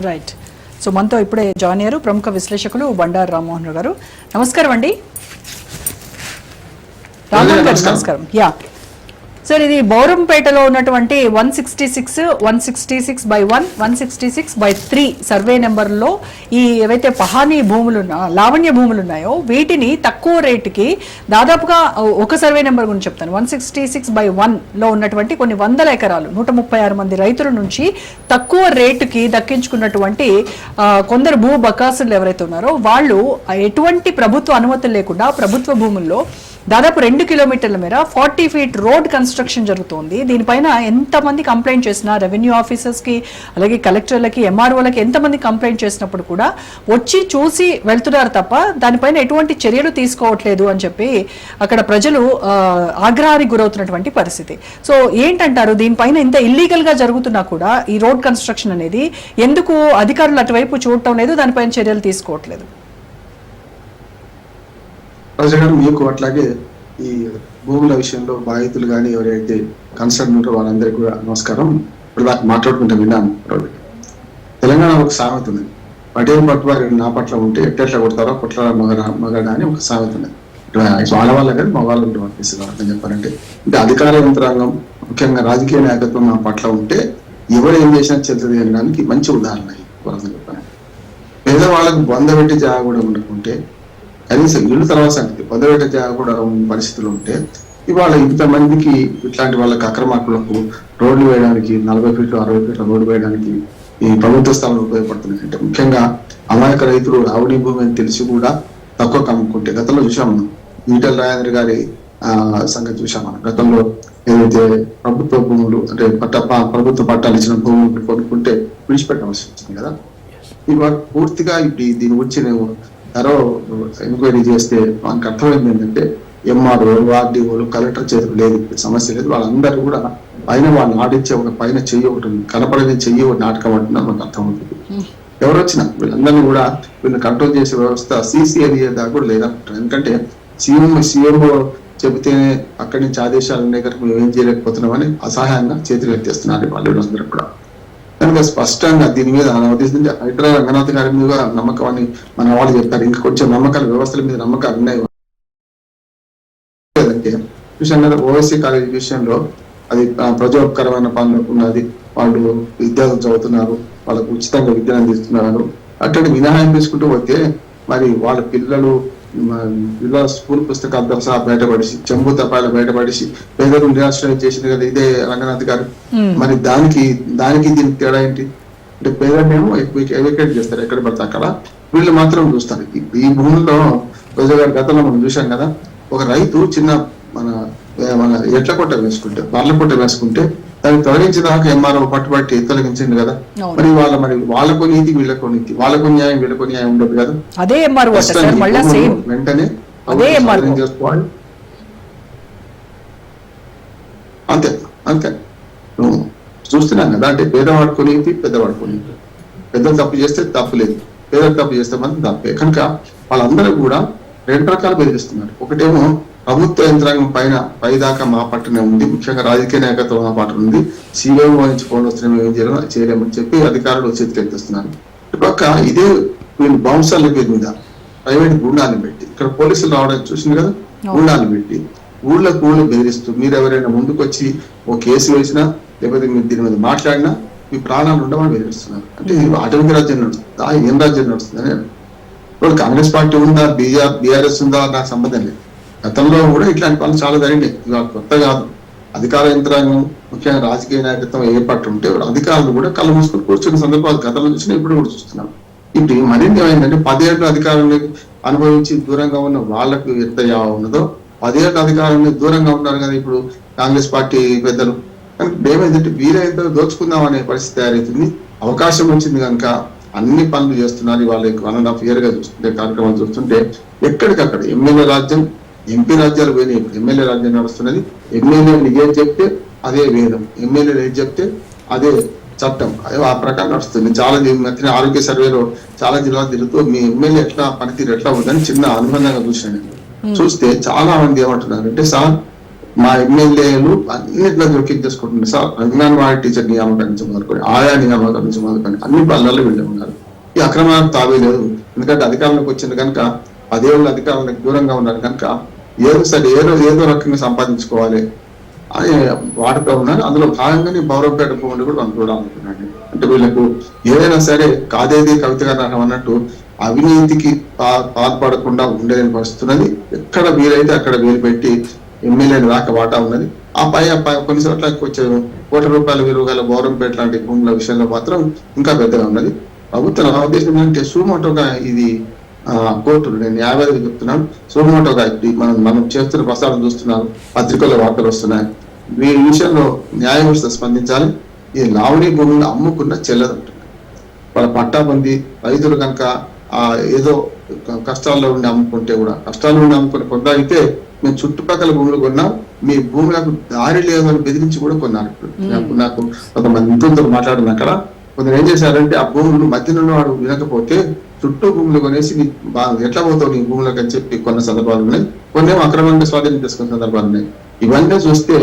Right so మనతో ఇప్పుడే join అయ్యారు ప్రముఖ విశ్లేషకులు బండారు రామ్మోహన్ గారు. నమస్కారం అండి. రామ్మోహన్ గారు. నమస్కారం. యా సార్ ఇది బౌరంపేటలో ఉన్నటువంటి one sixty six one sixty six by one one sixty six by three survey నెంబర్లో ఈ ఏవైతే పహానీ భూములు లావణ్య భూములు ఉన్నాయో వీటిని తక్కువ రేటుకి దాదాపుగా ఒక సర్వే నెంబర్ గురించి చెప్తాను. వన్ సిక్స్టీ సిక్స్ బై వన్లో ఉన్నటువంటి కొన్ని వందల ఎకరాలు నూట ముప్పై ఆరు మంది రైతుల నుంచి తక్కువ రేటుకి దక్కించుకున్నటువంటి కొందరు భూ బకాసులు ఎవరైతే ఉన్నారో వాళ్ళు ఎటువంటి ప్రభుత్వ అనుమతులు లేకుండా ప్రభుత్వ భూముల్లో దాదాపు రెండు కిలోమీటర్ల మేర ఫార్టీ ఫీట్ రోడ్ కన్స్ట్రక్షన్ జరుగుతోంది. దీనిపైన ఎంతమంది కంప్లైంట్ చేసినా రెవెన్యూ ఆఫీసర్స్కి అలాగే కలెక్టర్లకి ఎంఆర్ఓలకి ఎంతమంది కంప్లైంట్ చేసినప్పుడు కూడా వచ్చి చూసి వెళ్తున్నారు తప్ప దానిపైన ఎటువంటి చర్యలు తీసుకోవట్లేదు అని చెప్పి అక్కడ ప్రజలు ఆగ్రహానికి గురవుతున్నటువంటి పరిస్థితి. సో ఏంటంటారు? దీనిపైన ఇంత ఇల్లీగల్గా జరుగుతున్నా కూడా ఈ రోడ్ కన్స్ట్రక్షన్ అనేది ఎందుకు అధికారులు అటువైపు చూడటం లేదు దానిపైన చర్యలు తీసుకోవట్లేదు? ప్రజలు మీకు అట్లాగే ఈ భూముల విషయంలో బాధితులు కానీ ఎవరైతే కన్సర్న్ ఉంటారో వాళ్ళందరికీ కూడా నమస్కారం. ఇప్పుడు దాకా మాట్లాడుకుంటే విన్నాను తెలంగాణ ఒక సామెత ఉంది. పటేం పట్టువారి నా పట్ల ఉంటే ఎట్టెట్లా కొడతారో కొట్ల మగ మగడ అని ఒక సామెత ఉంది. వాళ్ళ వాళ్ళ కానీ మగవాళ్ళు ఉంటాం అనిపిస్తుంది అర్థం చెప్పాలంటే. అంటే అధికార యంత్రాంగం ముఖ్యంగా రాజకీయ నాయకత్వం నా పట్ల ఉంటే ఎవరు ఏం చేసినా చెల్తుంది అనడానికి మంచి ఉదాహరణ ఇది. అర్థం చెప్పాలంటే. పేదవాళ్ళకు బొంద పెట్టి జాగా కూడా ఉండకుంటే కనీసం ఇల్లు తర్వాత సంగతి. జాగా కూడా పరిస్థితులు ఉంటే ఇవాళ ఇంత మందికి ఇట్లాంటి వాళ్ళకి అక్రమార్కులకు రోడ్లు వేయడానికి నలభై ఫీట్లు అరవై ఫీట్ల రోడ్డు వేయడానికి ఈ ప్రభుత్వ స్థలాలు ఉపయోగపడుతున్నాయి అంటే ముఖ్యంగా అమాయక రైతులు ఆవుని భూమి అని తెలిసి కూడా తక్కువ కమ్ముకుంటే గతంలో చూసాం మనం. ఈటల రాజేంద్ర గారి ఆ సంగతి చూసాం మనం. గతంలో ఏదైతే ప్రభుత్వ భూములు అంటే పట్ట ప్రభుత్వ పట్టాలు ఇచ్చిన భూములు కొనుక్కుంటే విడిచిపెట్టవలసి వచ్చింది కదా. ఇవాళ పూర్తిగా ఇప్పుడు దీని గురించి నేను ధర ఎంక్వైరీ చేస్తే మనకు అర్థమైంది ఏంటంటే ఎంఆర్ఓ ఆర్డీఓలు కలెక్టర్ చేతులు లేదు సమస్య లేదు. వాళ్ళందరూ కూడా పైన వాళ్ళు ఆడించే ఒక పైన చెయ్యి ఒకటి కనపడని చెయ్యి ఒకటి నాటకం అంటున్నారు మనకు అర్థమవుతుంది. ఎవరు వచ్చినా వీళ్ళందరినీ కూడా వీళ్ళని కంట్రోల్ చేసే వ్యవస్థ సీసీ ఏరియా దాకా కూడా లేదంటారు ఎందుకంటే సీఎం సీఎంఓ చెబితేనే అక్కడి నుంచి ఆదేశాలు ఉన్నాయి కనుక మేము ఏం చేయలేకపోతున్నామని అసహాయంగా చేతులు ఎత్తేస్తున్నారు వాళ్ళు వీళ్ళందరూ కూడా. కనుక స్పష్టంగా దీని మీద నా ఉద్దేశం రంగనాథ్ గారి మీద నమ్మకం అని మన వాళ్ళు చెప్పారు ఇంకా కొంచెం నమ్మకాలు వ్యవస్థల మీద నమ్మకాలు ఉన్నాయి. లేదంటే విషయం ఓఎస్సీ కాలేజ్ విషయంలో అది ప్రజోపకరమైన పనులు ఉన్నది. వాళ్ళు విద్యార్థులు చదువుతున్నారు వాళ్ళకు ఉచితంగా విద్యను అందిస్తున్నారు. అట్లాంటి మినహాయం తీసుకుంటూ పోతే మరి వాళ్ళ పిల్లలు స్కూల్ పుస్తకాలతో సహా బయటపడిసి చెంబు తపాలు బయటపడిసి పేదలు నిరాశ్రయం చేసింది కదా ఇదే రంగనాథ్ గారు. మరి దానికి దానికి దీనికి తేడా ఏంటి? అంటే పేదలేమో ఎవికేట్ చేస్తారు ఎక్కడ పడితే అక్కడ. వీళ్ళు మాత్రం చూస్తారు. ఈ- ఈ భూముల్లో రోజు గారి గతంలో మనం చూసాం కదా ఒక రైతు చిన్న మన మన ఎట్ల కొట్ట వేసుకుంటే బర్ల కొట్ట వేసుకుంటే దాన్ని తొలగించేదాకా ఎంఆర్ఓ పట్టుబట్టి తొలగించింది కదా. మరి వాళ్ళ మరి వాళ్ళకు నీతి వీళ్ళకు నీతి. వాళ్ళకు న్యాయం వీళ్ళకు న్యాయం ఉండదు కదా? అదే వెంటనే చేసుకోవాలి. అంతే అంతే. నువ్వు చూస్తున్నాం కదా అంటే పేదవాడు కొనేది పెద్దవాడు కొనేది పెద్దలు తప్పు చేస్తే తప్పు లేదు. పేదలు తప్పు చేస్తే మాత్రం తప్పే. కనుక వాళ్ళందరూ కూడా రెండు రకాలు బెదిరిస్తున్నారు ఒకటేమో ప్రభుత్వ యంత్రాంగం పైన పై దాకా మా పట్టునే ఉంది. ముఖ్యంగా రాజకీయ నాయకత్వం మా పట్ల ఉంది. సీఎం నుంచి ఫోన్ వస్తే మేము ఏం చేయలేము చేయలేమని చెప్పి అధికారులు చేతికి ఎత్తేస్తున్నారు ఇటుపక్క ఇదే వీళ్ళు బౌన్సర్ల పేరు మీద ప్రైవేట్ గుండాలను పెట్టి ఇక్కడ పోలీసులు రావడం చూసింది కదా? గుండాలను పెట్టి ఊళ్ళకు ఊళ్ళో బెదిరిస్తూ మీరు ఎవరైనా ముందుకు వచ్చి ఓ కేసు వేసినా లేకపోతే మీరు దీని మీద మాట్లాడినా మీ ప్రాణాలు ఉండమని బెదిరిస్తున్నారు. అంటే ఇది ఆటవిక రాజ్యం నడుస్తుంది. ఏం రాజ్యం నడుస్తుంది అని ఇప్పుడు కాంగ్రెస్ పార్టీ ఉందా? బీఆర్ బీఆర్ఎస్ ఉందా? నాకు సంబంధం లేదు. గతంలో కూడా ఇట్లాంటి పనులు చాలా జరిగినాయి ఇవాళ కొత్త కాదు. అధికార యంత్రాంగం ముఖ్యంగా రాజకీయ నాయకత్వం ఏర్పాటు ఉంటే అధికారులు కూడా కళ్ళు మూసుకొని కూర్చున్న సందర్భాలు గతంలో చూసినా ఇప్పుడు కూడా చూస్తున్నాం. ఇప్పుడు మరింత ఏమైందంటే పదేళ్ళు అధికారాన్ని అనుభవించి దూరంగా ఉన్న వాళ్ళకు ఎంత యావ ఉన్నదో పదేళ్ళు అధికారాన్ని దూరంగా ఉన్నారు కదా ఇప్పుడు కాంగ్రెస్ పార్టీ పెద్దలు. ఏమైందంటే వీరైతే దోచుకుందాం అనే పరిస్థితి తయారవుతుంది అవకాశం వచ్చింది కనుక అన్ని పనులు చేస్తున్నారు. వాళ్ళకి వన్ అండ్ హాఫ్ ఇయర్గా చూస్తుంటే కార్యక్రమాలు చూస్తుంటే ఎక్కడికక్కడ ఎమ్మెల్యే రాజ్యం ఎంపీ రాజ్యాలు పోయినాయి ఎమ్మెల్యే రాజ్యం నడుస్తున్నది. ఎమ్మెల్యేలు ఏం చెప్తే అదే వేదం. ఎమ్మెల్యేలు ఏం చెప్తే అదే చట్టం. అదే ఆ ప్రకారం నడుస్తుంది. చాలా మధ్యన ఆరోగ్య సర్వేలో చాలా జిల్లాలు తిరుగుతూ మీ ఎమ్మెల్యే ఎట్లా పనితీరు ఎట్లా ఉందని చిన్న అనుబంధంగా చూసాను. చూస్తే చాలా మంది ఏమంటున్నారు అంటే సార్ మా ఎమ్మెల్యేలు అన్నిట్లో జోక్యం చేసుకుంటున్నారు సార్ అంగన్వాడీ టీచర్ నియామకం నుంచి మొదలుకొని ఆయా నియామకం నుంచి మొదలుకొని అన్ని పనులలో వీళ్ళే ఉన్నారు. ఈ అక్రమాలకు తావే లేదు. ఎందుకంటే అధికారంలోకి వచ్చింది కనుక పదేళ్ళు అధికారానికి దూరంగా ఉన్నారు కనుక ఏదో సరే ఏదో ఏదో రకంగా సంపాదించుకోవాలి. అని వాడుతూ ఉన్నారు. అందులో భాగంగానే బౌరవపేట భూములు కూడా అనుకోవడం అనుకున్నాను అంటే వీళ్ళకు ఏదైనా సరే కాదేది కవిత గారు అన్నట్టు అవినీతికి పా- పాల్పడకుండా ఉండలేని పరిస్థితున్నది ఎక్కడ వీలైతే అక్కడ వీలు పెట్టి ఎమ్మెల్యేలు దాకా వాటా ఉన్నది. ఆ పై ఆ పై కొన్ని చోట్ల కొంచెం కోట్ల రూపాయల విలువ గల బౌరంపేట లాంటి భూముల విషయంలో మాత్రం ఇంకా పెద్దగా ఉన్నది. ప్రభుత్వం నా ఉద్దేశం ఏంటంటే సుమోటోగా ఇది కోర్టులు. నేను న్యాయవాదిగా చెప్తున్నాను. సుమోటోగా మనం మనం చేస్తున్న ప్రసారం చూస్తున్నాను పత్రికల్లో వార్తలు వస్తున్నాయి. వీరి విషయంలో న్యాయ వ్యవస్థ స్పందించాలి. ఈ లావణి భూములను అమ్ముకున్న చెల్లదంటున్నారు వాళ్ళ పట్టా పొంది రైతులు కనుక ఆ ఏదో కష్టాల్లో ఉండి అమ్ముకుంటే కూడా కష్టాల్లో ఉండి అమ్ముకుని కొన్నాయితే మేము చుట్టుపక్కల భూములు కొన్నాం. మీ భూములకు దారి లేదు అని బెదిరించి కూడా కొన్నారు నాకు కొంతమంది మిత్రులతో మాట్లాడిన అక్కడ. కొందరు ఏం చేశారంటే ఆ భూములు మధ్యలో వాడు వినకపోతే చుట్టూ భూములు కొనేసి ఎట్లా పోతావు నీ భూములకు అని చెప్పి కొన్ని సందర్భాలు ఉన్నాయి. కొన్ని ఏమో అక్రమంగా స్వాధీనం చేసుకున్న సందర్భాలు ఉన్నాయి. ఇవన్నీ చూస్తే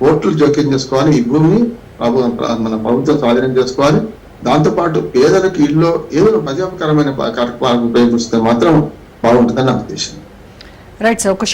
కోర్టులు జోక్యం చేసుకోవాలి. ఈ భూమిని మన ప్రభుత్వం స్వాధీనం చేసుకోవాలి. దాంతోపాటు పేదలకు ఇల్లు ఏదో ప్రజాపకరమైన కార్యక్రమాలకు ఉపయోగిస్తే మాత్రం బాగుంటుందని నా ఉద్దేశం. రైట్ సార్ ఒక